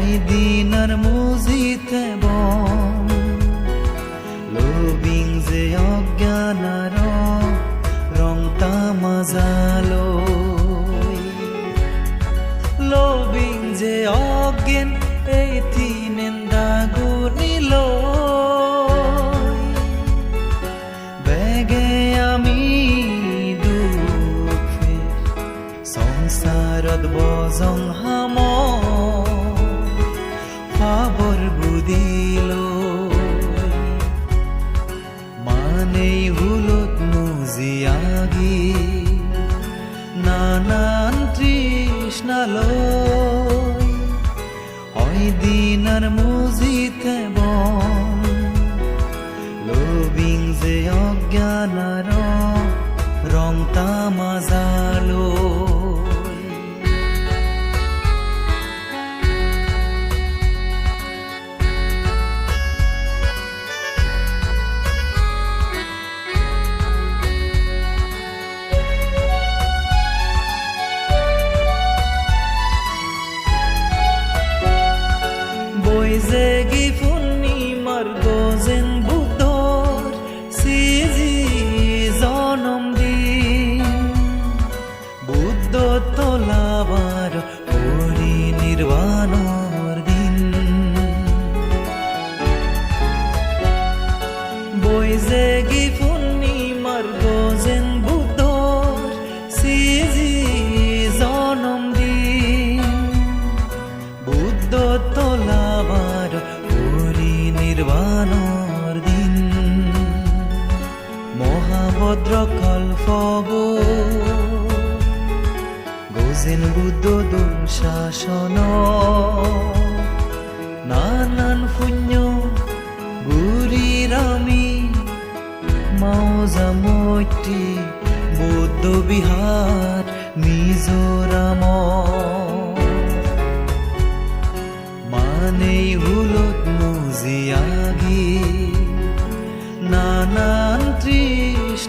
Dinar মুজিতে বন। Lobbying যে অজ্ঞানার রং তামাজালো। Lobbying যে অজ্ঞান এই নানান তৃষ্ণালয়। ওই দিনার মুজিতে বন। লোবিং যে অজ্ঞানার বই যে গিফুনি মহাভদ্র কল্পব গোজেন বুদ্ধ দুঃশাসন নানান পুণ্য গুরিরামি মাওজামৈত্রী বৌদ্ধ বিহার মিজোরাম।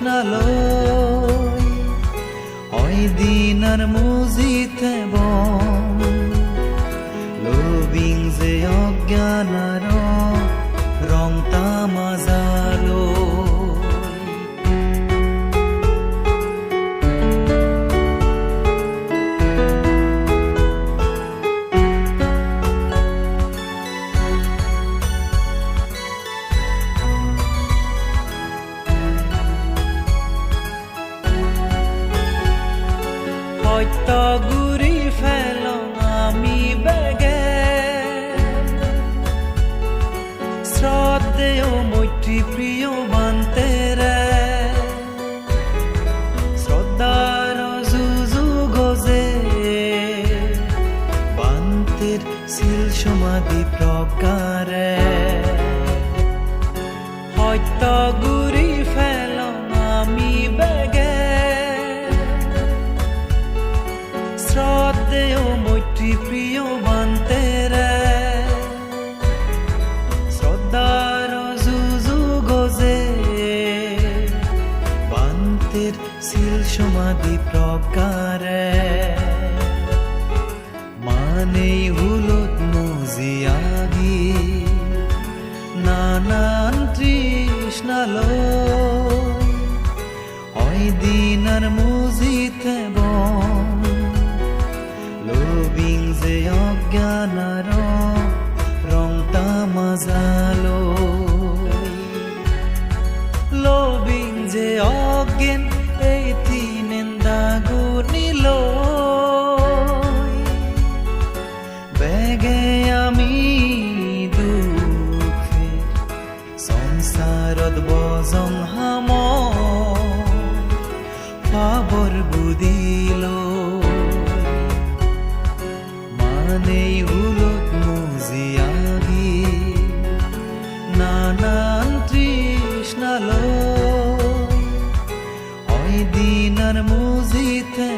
তৃষ্ণালয় হয় দিনার মুজিতে বন। লোবিং যে অজ্ঞানার রং তামাজালো সত্য গুৰি ফেলং আমি বেগে। শ্ৰদ্ধেয় মৈত্ৰী প্ৰিয় বান্তেৰে শ্ৰদ্ধাৰ যুজু গজে বান্তেৰ শিল সমাধি প্ৰকাৰে সত্য গুৰি বান্তের শিল সমাধি প্রকারে মানে হুলত মুজিয়াগি নানান তৃষ্ণালয় হয় দিনার মুজিতে বন। লোবিং যে অজ্ঞানার বেগে আমি দুখে। সংসারত বজং হাম ফাবর বুদিল। মানেই হুলত মুজিয়াগি নানান তৃষ্ণালয় হয় দিনার মুজিতে